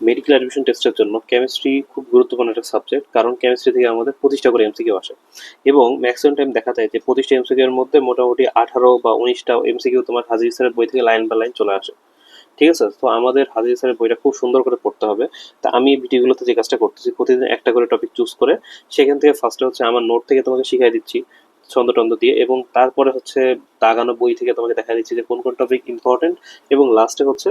Medical admission টেস্টের জন্য chemistry খুব গুরুত্বপূর্ণ একটা সাবজেক্ট কারণ কেমিস্ট্রি থেকে আমাদের পঁচিশটা করে এমসিকিউ আসে। এবং ম্যাক্সিমাম টাইম দেখা যায় যে পঁচিশটা এমসিকিউ এর মধ্যে মোটামুটি আঠারো বা উনিশটা এমসিকিউ তোমার হাজির স্যারের বই থেকে লাইন বাই লাইন চলে আসে। ঠিক আছে? তো আমাদের হাজির স্যারের বইটা খুব সুন্দর করে পড়তে হবে। তা আমি ভিডিওগুলোতে যে কাজটা করতেছি, প্রতিদিন একটা করে টপিক চুজ করে, সেখান থেকে ফার্স্টে হচ্ছে আমার নোট থেকে তোমাকে শিখিয়ে দিচ্ছি ছন্দ টন্দ দিয়ে এবং তারপরে হচ্ছে দাগানো বই থেকে তোমাকে দেখা দিচ্ছি যে কোন কোন টপিক ইম্পর্টেন্ট এবং লাস্টে হচ্ছে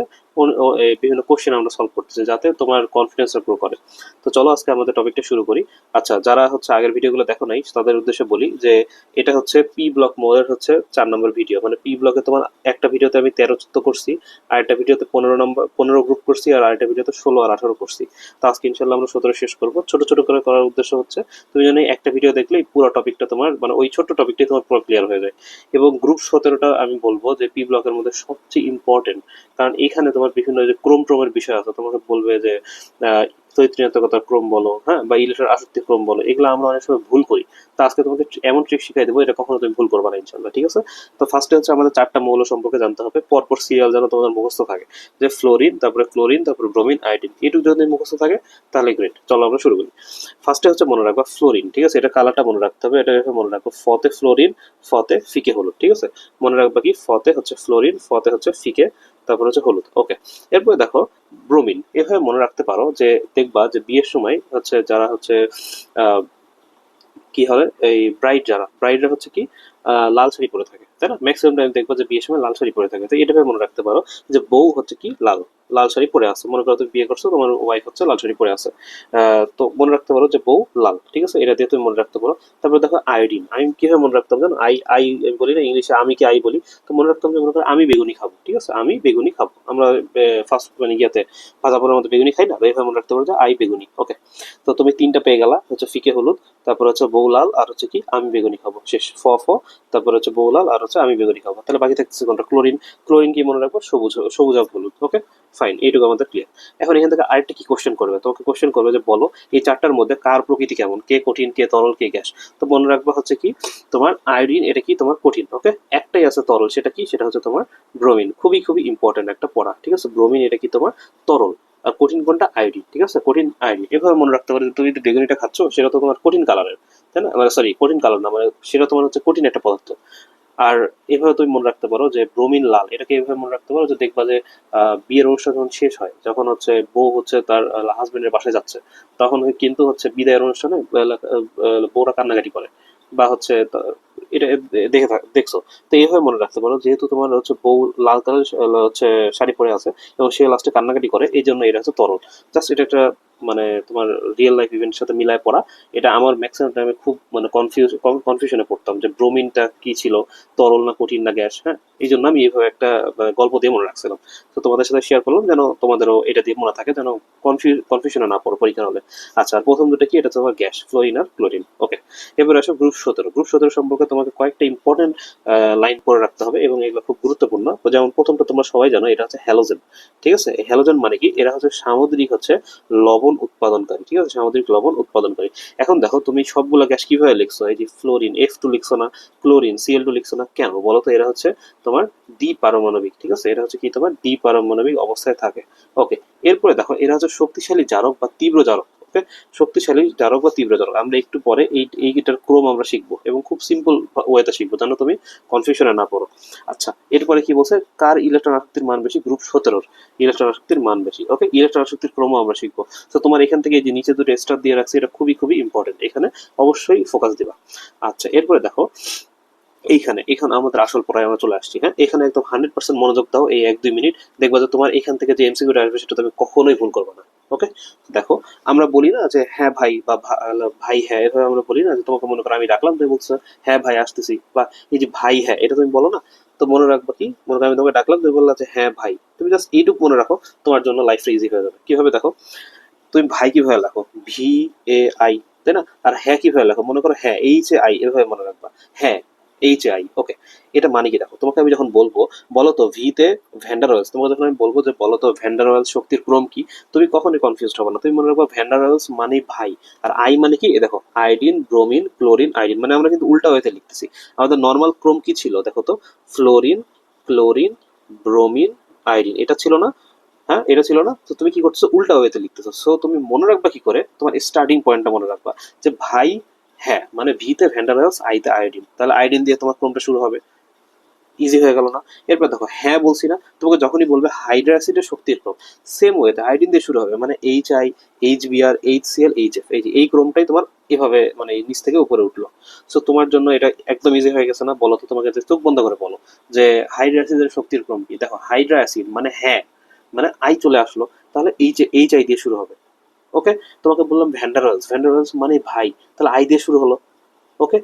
বিভিন্ন কোশ্চেন আমরা সলভ করতেছি যাতে তোমার কনফিডেন্সটা গ্রো করে। তো চলো আজকে আমাদের টপিকটা শুরু করি। আচ্ছা যারা হচ্ছে আগের ভিডিওগুলো দেখো নাই, তাদের উদ্দেশ্যে বলি যে এটা হচ্ছে পি ব্লক মোডের হচ্ছে চার নম্বর ভিডিও মানে পি ব্লকে তোমার একটা ভিডিওতে আমি তেরো চোদ্দ করছি আর একটা ভিডিওতে পনেরো নম্বর পনেরো গ্রুপ করছি, আর আরেকটা ভিডিওতে ষোলো আর আঠারো করছি। তো আজকে ইনশাল্লাহ আমরা সতেরো শেষ করব। ছোট ছোট করে করার উদ্দেশ্য হচ্ছে তুমি জানি একটা ভিডিও দেখলেই পুরো টপিকটা তোমার মানে ওই ছোট্ট টপিকটাই তোমার পুরো ক্লিয়ার হয়ে যায়। এবং গ্রুপ সতেরোটা আমি বলব যে পি ব্লকের মধ্যে সবচেয়ে ইম্পর্টেন্ট কারণ এখানে তোমার বিভিন্ন যে ক্রম ট্রমের বিষয় আছে তোমাকে বলবে যে আহ, ক্রম বলো হ্যাঁ বা ইলেকট্রন আসক্তি ক্রম বলো এগুলো আমরা অনেক সময় ভুল করি। তো আজকে তোমাকে এমন ট্রিক শিখাই দেবো এটা কখনো তুমি ভুল করবে না ইনশাল্লাহ ঠিক আছে? তো ফার্স্টে হচ্ছে আমাদের চারটা মৌল সম্পর্কে জানতে হবে পরপর সিরিয়াল যেন তোমাদের মুখস্থ থাকে। যে ফ্লোরিন তারপরে ক্লোরিন তারপরে ব্রোমিন আয়োডিন এটুকু যদি মুখস্থ থাকে তাহলে গ্রেট চলো আমরা শুরু করি। ফার্স্টে হচ্ছে মনে রাখবা ফ্লোরিন ঠিক আছে? এটা কালারটা মনে রাখতে হবে এটা মনে রাখব ফতে ফ্লোরিন ফতে ফিকে হলো ঠিক আছে? মনে রাখবা কি? ফতে হচ্ছে ফ্লোরিন ফতে হচ্ছে ফিকে তারপর হচ্ছে হলুদ। ওকে এরপরে দেখো ব্রোমিন এভাবে মনে রাখতে পারো যে দেখবা যে বিয়ের সময় হচ্ছে যারা হচ্ছে কি হবে এই ব্রাইড যারা। ব্রাইডরা হচ্ছে কি লাল শাড়ি পরে থাকে, তাই না? ম্যাক্সিমাম টাইম দেখব যে বিয়ের সময় লাল শাড়ি পরে থাকে। তো এটা মনে রাখতে পারো যে বউ হচ্ছে কি লাল লাল শাড়ি পরে আছে। মনে করো তুমি বিয়ে করছ, তোমার ওয়াইফ হচ্ছে লাল শাড়ি পরে আছে। তো মনে রাখতে পারো যে বউ লাল, ঠিক আছে? এটা দিয়ে তুমি মনে রাখতে পারো। তারপরে দেখো আয়োডিন আমি কীভাবে মনে রাখতাম জানো? আই আই বলি না, ইংলিশে আমি কি আই বলি? তো মনে রাখতাম যে মনে করো আমি বেগুনি খাব, ঠিক আছে? আমি বেগুনি খাব। আমরা ফার্স্ট মানে ইয়াতে ভাজা পোড়ার মধ্যে বেগুনি খাই না? এইভাবে মনে রাখতে পারো যে আই বেগুনি ওকে তো তুমি তিনটা পেয়ে গেলা, হচ্ছে ফিকে হলুদ, তারপর হচ্ছে বউ লাল, আর হচ্ছে কি আমি বেগুনি খাব। শেষ, ফ ফ তারপর হচ্ছে বৌলাল, আর হচ্ছে আমি বেগুনি খাব তাহলে বাকি থাকতেছে কোনটা? ক্লোরিন। ক্লোরিন কি মনে রাখব? সবুজ সবুজ আর হলুদ। ওকে ফাইন এইটুকু আমাদের ক্লিয়ার এখন এখান থেকে আরেকটা কি কোশ্চেন করবে? তোমাকে কোশ্চেন করবে যে বলো, এই চারটার মধ্যে কার প্রকৃতি কেমন? কে কঠিন, কে তরল, কে গ্যাস? তো মনে রাখবা হচ্ছে কি, তোমার আয়োডিন এটা কি তোমার কঠিন? ওকে একটাই আছে তরল, সেটা কি? সেটা হচ্ছে তোমার ব্রোমিন খুবই খুবই ইম্পর্টেন্ট একটা পড়া, ঠিক আছে? ব্রোমিন এটা কি তোমার তরল? আর কঠিন কোনটা? আয়োডিন ঠিক আছে? কঠিন আয়োডিন এভাবে মনে রাখতে পারো তুমি যে বেগুনিটা খাচ্ছ, সেটা তো তোমার কঠিন কালারের তাই না? মানে সরি কঠিন কালার না মানে সেটা তোমার হচ্ছে কঠিন একটা পদার্থ। আর এভাবে তুমি মনে রাখতে পারো যে ব্রোমিন লাল, এটাকে এভাবে মনে রাখতে পারো যে দেখবা যে বিয়ের অনুষ্ঠান যখন শেষ হয়, যখন হচ্ছে বউ হচ্ছে তার হাজবেন্ডের বাসায় যাচ্ছে, তখন কিন্তু হচ্ছে বিদায়ের অনুষ্ঠানে বউরা কান্নাকাটি করে। বা হচ্ছে এটা দেখে দেখছ। তো এইভাবে মনে রাখতে পারো, যেহেতু তোমার হচ্ছে বউ লাল কালার হচ্ছে শাড়ি পরে আছে, এবং সে লাস্টে কান্নাকাটি করে এই জন্য এটা হচ্ছে তরল। জাস্ট এটা একটা মানে তোমার রিয়েল লাইফ ইভেন্টের সাথে মিলায় পড়া এটা আমার ম্যাক্সিমাম টাইমে খুব মানে কনফিউজ কনফিউশনে পড়তাম যে ব্রোমিনটা কি ছিল তরল না কঠিন না গ্যাস হ্যাঁ? এই জন্য আমি এইভাবে একটা মানে, গল্প দিয়ে মনে রাখছিলাম। তো তোমাদের সাথে শেয়ার করলাম যেন তোমাদেরও এটা দিয়ে মনে থাকে যেন কনফিউজ কনফিউশনে না পড়ো পরীক্ষার হলে। আচ্ছা আর প্রথম দুটো কি? এটা তোমার গ্যাস ফ্লোরিন আর ক্লোরিন ওকে এবার আসো গ্রুপ সতেরো। গ্রুপ সতেরো সম্পর্কে তোমাকে কয়েকটা ইম্পর্টেন্ট লাইন পড়ে রাখতে হবে এবং এগুলো খুব গুরুত্বপূর্ণ। যেমন প্রথমটা তোমরা সবাই জানো এটা হচ্ছে হ্যালোজেন ঠিক আছে? হ্যালোজেন মানে কি? এরা হচ্ছে সামুদ্রিক হচ্ছে লবণ উৎপাদনকারী, ঠিক আছে? সামুদ্রিক লবণ উৎপাদনকারী। এখন দেখো, তুমি সবগুলো গ্যাস কীভাবে লিখছো? এই যে ফ্লোরিন এফ টু লিখছো না ক্লোরিন সিএল টু লিখছো না, কেন? বলো তো, এরা হচ্ছে তোমার দ্বি পারমাণবিক ঠিক আছে? এরা হচ্ছে কি তোমার দ্বি পারমাণবিক অবস্থায় থাকে। ওকে এরপরে দেখো, এরা হচ্ছে শক্তিশালী জারক বা তীব্র জারক। ওকে শক্তিশালী জারক বা তীব্র জারক আমরা একটু পরে এই এইটার ক্রম আমরা শিখব এবং খুব সিম্পল ওয়েতে শিখব, জানো তুমি? কনফিউশনে না পড়ো। আচ্ছা এরপরে কি বলছে? কার ইলেকট্রন আসক্তির মান বেশি? গ্রুপ সতেরোর ইলেকট্রন আসক্তির মান বেশি। ওকে ইলেকট্রন আসক্তির ক্রম আমরা শিখব। তো তোমার এখান থেকে এই যে নিচে দুটো স্টার দিয়ে রাখছে, এটা খুবই খুবই ইম্পর্টেন্ট এখানে অবশ্যই ফোকাস দিবা। আচ্ছা এরপরে দেখো, এইখানে, এখানে আমাদের আসল পড়ায় আমরা চলে আসছি হ্যাঁ? এখানে একদম হান্ড্রেড পার্সেন্ট মনোযোগ দাও এই এক দুই মিনিট। দেখবা যে তোমার এখান থেকে যে এমসিকিউটা আসবে, সেটা তুমি কখনোই ভুল করবে না। ওকে দেখো, আমরা বলি না যে হ্যাঁ ভাই বা ভাই হ্যাঁ এভাবে আমরা বলি না যে, তোমাকে মনে করো আমি ডাকলাম, তুমি বলছো হ্যাঁ ভাই, আসতেছি বা এই যে ভাই হ্যাঁ এটা তুমি বলো না? তো মনে রাখবা কি? মনে করো আমি তোমাকে ডাকলাম, তুমি বললা যে হ্যাঁ ভাই তুমি জাস্ট এইটুকু মনে রাখো, তোমার জন্য লাইফটা ইজি হয়ে যাবে। কীভাবে দেখো? তুমি ভাই কীভাবে লেখো? ভি এ আই তাই না? আর হ্যাঁ কীভাবে লেখো? মনে করো হ্যাঁ এইচ এ আই এভাবে মনে রাখবা। হ্যাঁ এইচ আই ওকে এটা মানে কি? দেখো, তোমাকে আমি যখন বলব বলো তো ভ্যান্ডার ওয়েলস তোমাকে যখন আমি বলব যে বলো তো ভ্যান্ডার ওয়েলস শক্তির ক্রম কি, তুমি কখনোই কনফিউজ হবে না। তুমি মনে রাখব ভ্যান্ডার ওয়েলস মানে ভাই, আর আই মানে কি? এ দেখো আয়োডিন ব্রোমিন ক্লোরিন আইডিন মানে আমরা কিন্তু উল্টা ওয়েতে লিখতেছি। আমাদের নর্মাল ক্রম কি ছিল? দেখো তো ফ্লোরিন ক্লোরিন ব্রোমিন আয়োডিন এটা ছিল না? হ্যাঁ এটা ছিল না? তো তুমি কি করছ উল্টা ওয়েতে লিখতেছো। সো তুমি মনে রাখবা কি করে? তোমার স্টার্টিং পয়েন্টটা মনে রাখবা যে ভাই হ্যাঁ মানে ভিতে ভ্যান্ডারাস আইতে আয়োডিন তাহলে আয়োডিন দিয়ে তোমার ক্রমটা শুরু হবে। ইজি হয়ে গেল না। এরপর দেখো হ্যাঁ বলছি না, তোমাকে যখনই বলবে হাইড্রা অ্যাসিডের শক্তির ক্রম সেম ওয়েতে আয়োডিন দিয়ে শুরু হবে মানে H I H B R H C L H F এই এই ক্রমটাই তোমার এভাবে মানে নিচ থেকে উপরে উঠল। সো তোমার জন্য এটা একদম ইজি হয়ে গেছে না, বলো তো তোমাকে চোখ বন্ধ করে বলো, যে হাইড্রা অ্যাসিডের শক্তির ক্রম কি? দেখো হাইড্রা অ্যাসিড মানে হ্যাঁ মানে আই চলে আসলো, তাহলে এইচ এইচ আই দিয়ে শুরু হবে। ওকে তোমাকে বললাম ভ্যান্ডারালস ভ্যান্ডারালস মানে ভাই। তাহলে আই দিয়ে শুরু হলো। ওকে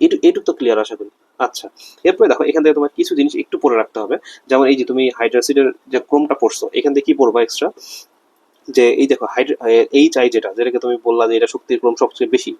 এটুক এটুক তো ক্লিয়ার আশা করি। আচ্ছা। এরপরে দেখো, এখান থেকে তোমার কিছু জিনিস একটু পড়ে রাখতে হবে। যেমন এই যে তুমি হাইড্রাসিডের যে ক্রমটা পড়ছো, এখান থেকে কি পড়বা এক্সট্রা যে এই দেখো এইচ আই যেটা, যেটাকে তুমি বললা যে এটা শক্তির ক্রম সবচেয়ে বেশি।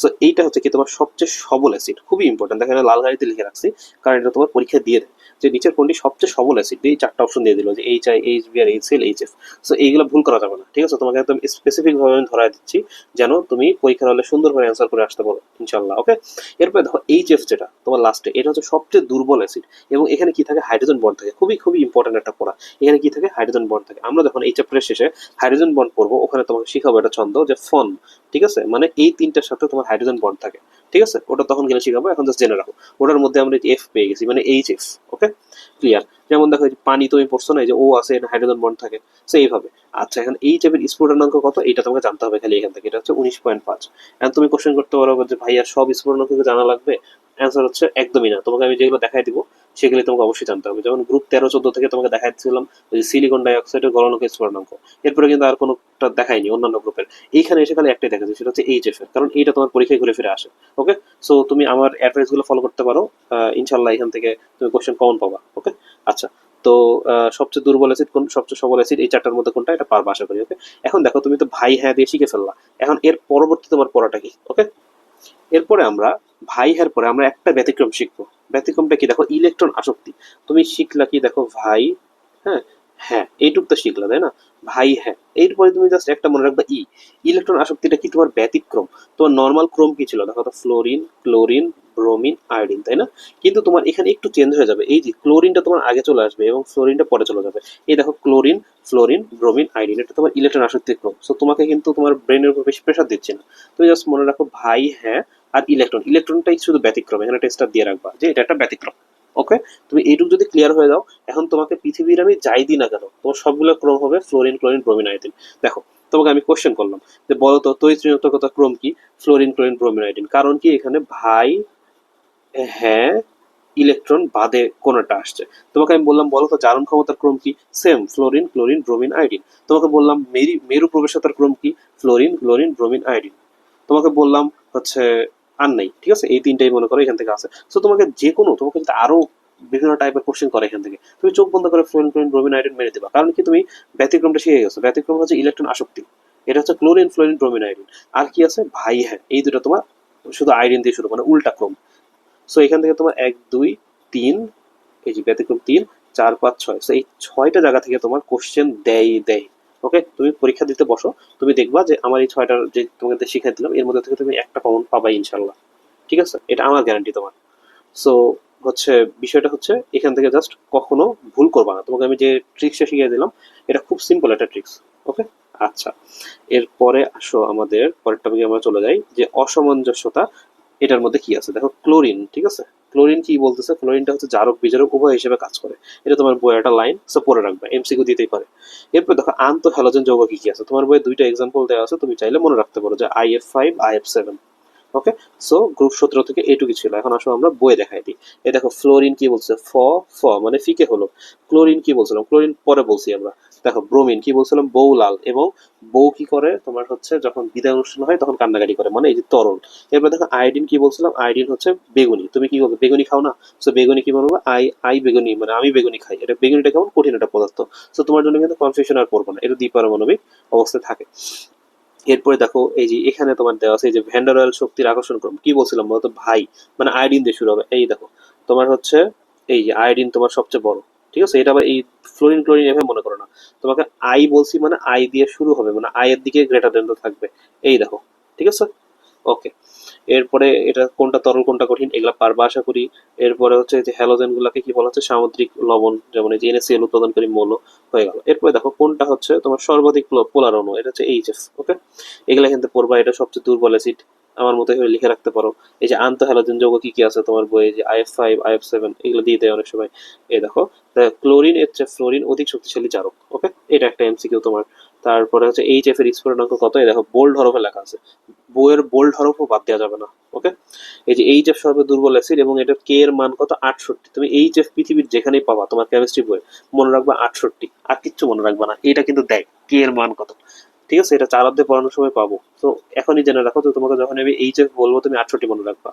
সো এইটা হচ্ছে কি তোমার সবচেয়ে সবল অ্যাসিড খুবই ইম্পর্টেন্ট দেখো এখানে লাল গাড়িতে লিখে রাখছি, কারণ এটা তোমার পরীক্ষা দিয়ে দেয়। যে নিচের কোনটি সবচেয়ে সবল অ্যাসিড এই চারটা অপশন দিয়ে দিল যে H I H B R H L H F so এইগুলো ভুল করা যাবে না, ঠিক আছে? তোমাকে একদম স্পেসিফিক ভাবে আমি ধরাই দিচ্ছি যেন তুমি পরীক্ষার হলে সুন্দরভাবে অ্যান্সার করে আসতে পারো ইনশাল্লাহ ওকে এরপরে দেখো এইচ এফ যেটা, তোমার লাস্টে এটা হচ্ছে সবচেয়ে দুর্বল অ্যাসিড এবং এখানে কি থাকে? হাইড্রোজেন বন্ড থাকে। খুবই খুবই ইম্পর্টেন্ট একটা পড়া। এখানে কি থাকে? হাইড্রোজেন বন্ড থাকে। আমরা যখন এই চ্যাপ্টারের শেষে হাইড্রোজেন বন্ড পড়ব, ওখানে তোমাকে শিখাবো একটা ছন্দ যে ফন ঠিক আছে? মানে এই তিনটার সাথে তোমার হাইড্রোজেন বন্ড থাকে। ঠিক আছে? ওটা তখন গেলে শিখাবো, এখন জাস্ট জেনে রাখো। ওটার মধ্যে আমরা এফ পেয়ে গেছি মানে এইচ এফ ওকে ক্লিয়ার যেমন দেখো পানি তুমি পড়ছো না যে ও আছে হাইড্রোজেন বন্ড থাকে সো এইভাবে আচ্ছা এখন এই টাইপের স্ফুটনাঙ্ক কত? এটা তোমাকে জানতে হবে খালি এখান থেকে। এটা হচ্ছে উনিশ পয়েন্ট পাঁচ। এখন তুমি কোশ্চেন করতে পারো যে ভাই আর সব স্ফুটনাঙ্ককে জানা লাগবে? অ্যান্সার হচ্ছে একদমই না। তোমাকে আমি যেগুলো দেখাই দিব সেগুলি তোমাকে অবশ্যই জানতে হবে। যেমন গ্রুপ তেরো, চোদ্দ থেকে তোমাকে দেখাচ্ছিলাম যে সিলিকন ডাইঅক্সাইডের গলনক স্ফুটনাঙ্ক এরপরে কিন্তু আর কোনোটা দেখায়নি অন্যান্য গ্রুপের এইখানে এসে খালি একটাই দেখা যায় সেটা হচ্ছে এইচ এফ এর কারণ এইটা তোমার পরীক্ষায় ঘুরে ফিরে আসে। ওকে সো তুমি আমার অ্যাডভাইসগুলো ফলো করতে পারো। ইনশাল্লাহ এখান থেকে তুমি কোশ্চেন কমন পাবা। ওকে আচ্ছা তো সবচেয়ে দুর্বল অ্যাসিড কোন, সবচেয়ে সবল অ্যাসিড এই চারটার মধ্যে কোনটা, এটা পারবা আশা করি। ওকে এখন দেখো, তুমি তো ভাই হ্যাঁ দিয়ে শিখে ফেললা। এখন এর পরবর্তী তোমার পড়াটা কি? ওকে এরপরে আমরা ভাই হ্যার পরে আমরা একটা ব্যতিক্রম শিখব। ব্যতিক্রমটা কি? দেখো ইলেকট্রন আসক্তি। তুমি শিখলা কি? দেখো, ভাই হ্যাঁ হ্যাঁ এইটুক তো শিখলা, তাই না? ভাই হ্যাঁ এরপরে তুমি জাস্ট একটা মনে রাখবা, ই ইলেকট্রন আসক্তিটা কি? তোমার ব্যতিক্রম। তোমার নর্মাল ক্রোম কি ছিল? দেখো তো ফ্লোরিন ক্লোরিন ব্রোমিন আয়োডিন তাই না? কিন্তু তোমার এখানে একটু চেঞ্জ হয়ে যাবে। এই যে ক্লোরিনটা তোমার আগে চলে আসবে এবং ফ্লোরিনটা পরে চলে যাবে। এই দেখো ক্লোরিন ফ্লোরিন ব্রোমিন আয়োডিন এটা তোমার ইলেকট্রন আসক্তির ক্রম। সো তোমাকে কিন্তু তোমার ব্রেনের উপর বেশি প্রেশার দিচ্ছে না। তুমি জাস্ট মনে রাখো, ভাই হ্যাঁ আর ইলেকট্রন ইলেকট্রনটাই শুধু ব্যতিক্রম, এখানে টেস্টার দিয়ে রাখবা যে এটা একটা ব্যতিক্রম ওকে তুমি এইটুকু যদি ক্লিয়ার হয়ে যাও এখন তোমাকে পৃথিবীর আমি যাই দিই না কেন, তোমার সবগুলো ক্রম হবে ফ্লোরিন ক্লোরিন ব্রোমিন আয়োডিন দেখো, তোমাকে আমি কোশ্চেন করলাম যে বলো তো তৈত্রীয়তা ক্রম কি? ফ্লোরিন ক্লোরিন ব্রোমিন আয়োডিন কারণ কি? এখানে ভাই হ্যাঁ ইলেকট্রন বাদে কোনটা আসছে। তোমাকে আমি বললাম, বলো তো, জারণ ক্ষমতার ক্রম কি? Same fluorine chlorine bromine iodine তোমাকে বললাম, মেরি মেরু প্রবেশতার ক্রম কি? ফ্লোরিন ক্লোরিন ব্রোমিন আয়োডিন তোমাকে বললাম, হচ্ছে আর নেই, ঠিক আছে? এই তিনটাই মনে করো এখান থেকে আছে। সো তোমাকে যে কোনো তোমাকে যদি আরও বিভিন্ন টাইপের কোশ্চেন করে এখান থেকে, তুমি চোখ বন্ধ করে ফ্লোরিন ক্লোরিন ব্রোমিন আয়োডিন মেরে দিবা। কারণ কি তুমি ব্যতিক্রমটা শিখে গেছো। ব্যতিক্রম হচ্ছে ইলেকট্রন আসক্তি। এটা হচ্ছে ক্লোরিন ফ্লোরিন ব্রোমিন আয়োডিন আর কি আছে? ভাই হ্যাঁ এই দুটো তোমার শুধু আয়োডিন দিয়ে শুরু মানে উল্টা ক্রম। সো এখান থেকে তোমার এক, দুই, তিন, এই যে ব্যতিক্রম তিন, চার, পাঁচ, ছয়। সো এই ছয়টা জায়গা থেকে তোমার কোশ্চেন দেয় দেয়। ওকে, তুমি পরীক্ষা দিতে বসো। তুমি দেখবা যে আমার এই ছয়টার যে তোমাকে শিখাই দিলাম, এর মধ্যে থেকে তুমি একটা কমন পাবাই ইনশাল্লাহ ঠিক আছে? এটা আমার গ্যারান্টি তোমার। সো হচ্ছে, বিষয়টা হচ্ছে, এখান থেকে জাস্ট কখনো ভুল করবা না। তোমাকে আমি যে ট্রিক্সটা শিখিয়ে দিলাম, এটা খুব সিম্পল একটা ট্রিক্স ওকে আচ্ছা। এরপরে আসো আমাদের, পরের টপিকে আমরা চলে যাই, যে অসামঞ্জস্যতা, এটার মধ্যে কি আছে? দেখো ক্লোরিন ঠিক আছে? ক্লোরিন কি বলতেছে? ক্লোরিনটা হচ্ছে জারক বিজারক উভয় হিসেবে কাজ করে। এটা তোমার বইয়ের একটা লাইন সো পড়ে রাখবে এমসিকিউ দিতেই পারে। এরপর দেখো আন্ত হ্যালোজেন যৌগ কি কি আছে? তোমার বইয়ে দুইটা এক্সাম্পল দেওয়া আছে, তুমি চাইলে মনে রাখতে পারো যে I F five I F seven okay so group সতেরো থেকে এইটুকু ছিল। এখন আসো আমরা বইয়ে দেখাই দিই। এই দেখো ফ্লোরিন কি বলছে? ফ ফ মানে ফিকে হলো। ক্লোরিন কি বলছিলাম? ক্লোরিন পরে বলছি আমরা। দেখো, ব্রোমিন, কি বলছিলাম? বউ লাল। এবং বউ কি করে? তোমার হচ্ছে যখন বিদায় অনুষ্ঠান হয়, তখন কান্নাকাটি করে। মানে এই যে তরল এরপর দেখো আয়োডিন কি বলছিলাম? আয়োডিন হচ্ছে বেগুনি। তুমি কি করবে? বেগুনি খাও না? সো বেগুনি কি বলব আই আই বেগুনি মানে আমি বেগুনি খাই। এটা বেগুনিটা কেমন? কঠিন একটা পদার্থ। সো তোমার জন্য কিন্তু কনফিউশন আর করব না। এটা দ্বিপারমাণবিক অবস্থায় থাকে। এরপরে দেখো, এই যে এখানে তোমার দেওয়া আছে, এই যে ভ্যান্ডারয়েল শক্তির আকর্ষণ ক্রম। কি বলছিলাম বলতো? ভাই। মানে আয়োডিন দিয়ে শুরু হবে। এই দেখো, তোমার হচ্ছে, এই যে আয়োডিন তোমার সবচেয়ে বড়। ঠিক আছে? এটা আবার এই ফ্লোরিন ক্লোরিন এভাবে মনে করো না। তোমাকে আই বলছি মানে আই দিয়ে শুরু হবে মানে আই এর দিকে গ্রেটার দেন থাকবে। এই দেখো, ঠিক আছে? ওকে এরপরে এটা কোনটা তরল, কোনটা কঠিন, এগুলা পারবা আশা করি। এরপরে হচ্ছে যে হ্যালোজেন গুলাকে কি বলা হচ্ছে? সামুদ্রিক লবণ, যেমন এই যে NaCl উৎপাদনকারী মৌল হয়ে গেল। এরপরে দেখো, কোনটা হচ্ছে? তোমার সর্বাধিক পোলার অণু, এটা হচ্ছে এইচএফ ওকে এগুলা কিন্তু পড়বা, এটা সবচেয়ে দুর্বল অ্যাসিড আমার মতো হয়ে লিখে রাখতে পারো। এই যে আন্ত হ্যালোজেন যৌগ কি কি আছে? তোমার বইয়ে যে আইএফ ফাইভ আইএফ সেভেন এগুলো দিয়ে দেয় অনেক সময়। এই দেখো ক্লোরিন এর চেয়ে ফ্লোরিন অধিক শক্তিশালী জারক ওকে এটা একটা এমসিকিউ তোমার। তারপরে হচ্ছে এইচ এফ এর স্ফুটনাঙ্ক কত? এই দেখো, বোল্ড হরফে লেখা আছে। বইয়ের বোল্ড হরফও বাদ দেওয়া যাবে না ওকে এই যে এইচ এফ সর্বে দুর্বল অ্যাসিড এবং এটার কে এর মান কত? আটষট্টি। তুমি এইচ এফ পৃথিবীর যেখানেই পাবা, তোমার কেমিস্ট্রি বই মনে রাখবা আটষট্টি। আর কিচ্ছু মনে রাখবা না, এটা কিন্তু দেয়, কে এর মান কত? ঠিক আছে? এটা চার অধ্যায় পড়ানোর সময় পাবো। তো এখনই জেনে রাখো, তো তোমাকে যখন আমি এইচ এফ বলব, তুমি আটষট্টি মনে রাখবা।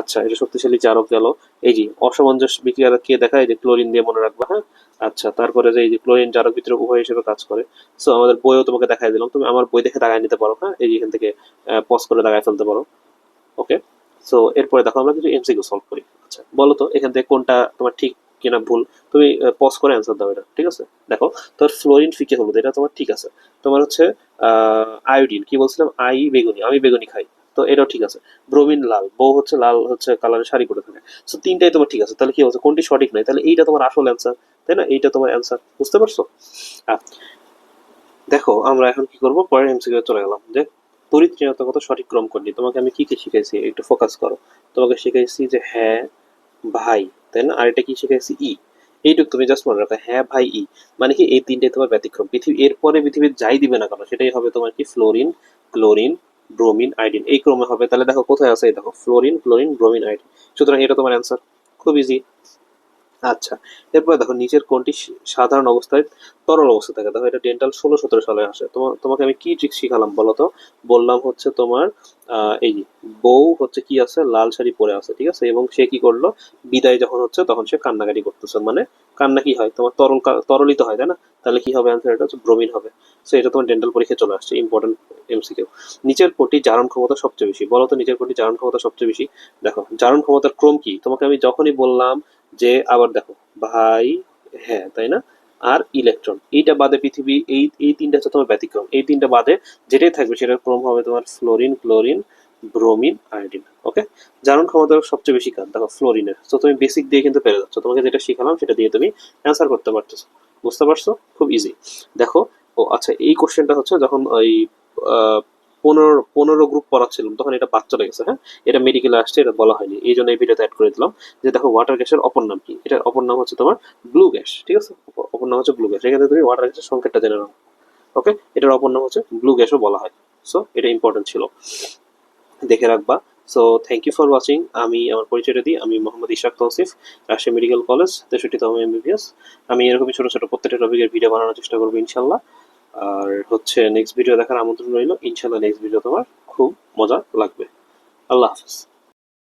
আচ্ছা এটা শক্তিশালী চারক গেল। এই যে অসামঞ্জস্য বিক্রিয়া কে দেখায়? যে, ক্লোরিন দিয়ে মনে রাখবা হ্যাঁ? আচ্ছা তারপরে যে এই যে, ক্লোরিন জারক ভিতরে উভয় হিসেবে কাজ করে। সো আমাদের বইও তোমাকে দেখাই দিলাম। তুমি আমার বই দেখে দাগায় নিতে পারো হ্যাঁ? এই যে, এখান থেকে পজ করে দাগায় ফেলতে পারো। ওকে সো এরপরে দেখো আমরা কিছু এমসিকিউ সলভ করি। আচ্ছা বলো তো, এখান থেকে কোনটা তোমার ঠিক কিনা ভুল, তুমি পজ করে অ্যান্সার দাও এটা, ঠিক আছে? দেখো, তোর ফ্লোরিন ফিকে হলুদ, এটা তোমার ঠিক আছে। তোমার হচ্ছে আয়োডিন কি বলছিলাম? আই বেগুনি, আমি বেগুনি খাই, তো এটাও ঠিক আছে। ব্রোমিন লাল, বউ হচ্ছে লাল, হচ্ছে কালারের শাড়ি পরে থাকে। সো তিনটাই তোমার ঠিক আছে। তাহলে কি হচ্ছে কোনটি সঠিক নয়? তাহলে এইটা তোমার আসল অ্যান্সার তাই না? এইটা তোমার অ্যান্সার বুঝতে পারছ। দেখো, আমরা এখন কি করব? পরের এমসিকিউ চলে গেলাম, যে তড়িৎ কত সঠিক ক্রম করলি তোমাকে আমি কি কি শিখাইছি? একটু ফোকাস করো। তোমাকে শিখাইছি যে হ্যাঁ ভাই তাই না? আর এটা কি শিখাইছি? ই। এইটুকু তুমি জাস্ট মনে রাখো হ্যাঁ ভাই, ই। মানে কি, এই তিনটে তোমার ব্যতিক্রম। পৃথিবী, এরপরে পৃথিবীর যাই দিবে না কেন, সেটাই হবে তোমার কি ফ্লোরিন ক্লোরিন ব্রোমিন আইডিন এই ক্রমে হবে। তাহলে দেখো, কোথায় আছে দেখো ফ্লোরিন ক্লোরিন ব্রোমিন আইডিন সুতরাং এটা তোমার অ্যান্সার খুব ইজি আচ্ছা এরপরে দেখো, নিচের কোনটি সাধারণ অবস্থায় তরল অবস্থা থাকে? দেখো, এটা ডেন্টাল ষোলো সতেরো সালে আসে। তোমাকে আমি কি ট্রিক শিখালাম বলো তো বললাম হচ্ছে তোমার এই বউ হচ্ছে কি আছে? লাল শাড়ি পরে আছে, ঠিক আছে? এবং সে কি করল? বিদায় যখন হচ্ছে, তখন সে কান্নাকাটি করতেছে। মানে কান্না কি হয়? তোমার তরল তরলিত হয়, তাই না? তাহলে কি হবে অ্যান্সার এটা হচ্ছে ব্রোমিন হবে। সো এটা তোমার ডেন্টাল পরীক্ষায় চলে আসছে ইম্পর্টেন্ট এমসিকিউ নিচের কোটি জারণ ক্ষমতা সবচেয়ে বেশি। বলো তো নিচের কোটি জারণ ক্ষমতা সবচেয়ে বেশি। দেখো, জারণ ক্ষমতার ক্রম কি? তোমাকে আমি যখনই বললাম যে, আবার দেখো, ভাই হ্যাঁ তাই না? আর ইলেকট্রন এইটা বাদে পৃথিবী, এই এই তিনটা হচ্ছে তোমার ব্যতিক্রম। এই তিনটা বাদে যেটাই থাকবে সেটার ক্রম হবে তোমার fluorine chlorine bromine iodine okay জারণ ক্ষমতা সবচেয়ে বেশি কার? দেখো ফ্লোরিনের তো তুমি বেসিক দিয়ে কিন্তু পেরে যাচ্ছ। তোমাকে যেটা শিখালাম সেটা দিয়ে তুমি অ্যান্সার করতে পারতেছো। বুঝতে পারছ? খুব ইজি দেখো, ও আচ্ছা এই কোশ্চেনটা হচ্ছে যখন ওই পনেরো পনেরো গ্রুপ পড়াচ্ছিলাম, তখন এটা বাদ চলে গেছে হ্যাঁ? এটা মেডিকেলে আসছে, এটা বলা হয়নি, এই জন্য এই ভিডিওতে অ্যাড করে দিলাম। যে দেখো ওয়াটার গ্যাসের অপর নাম কি? এটার অপর নাম হচ্ছে তোমার ব্লু গ্যাস ঠিক আছে? অপর- নাম হচ্ছে ব্লু গ্যাস এখানে তুমি ওয়াটার গ্যাসের সংকেতটা জেনে নাও ওকে এটার অপর নাম হচ্ছে ব্লু গ্যাসও বলা হয় সো এটা ইম্পর্টেন্ট ছিল। দেখে রাখবা so thank you for watching আমি আমার পরিচয়টা দিই, আমি মোহাম্মদ ইশাক তৌসিফ, রাজশাহী মেডিকেল কলেজ তেষট্টিতম এমবিবিএস আমি এরকমই ছোটো ছোটো প্রত্যেকটা টপিকের ভিডিও বানানোর চেষ্টা করব, ইনশাল্লাহ। আর হচ্ছে নেক্সট ভিডিও দেখার আমন্ত্রণ রইল। ইনশাল্লাহ নেক্সট ভিডিও তোমার খুব মজা লাগবে। আল্লাহ হাফিজ।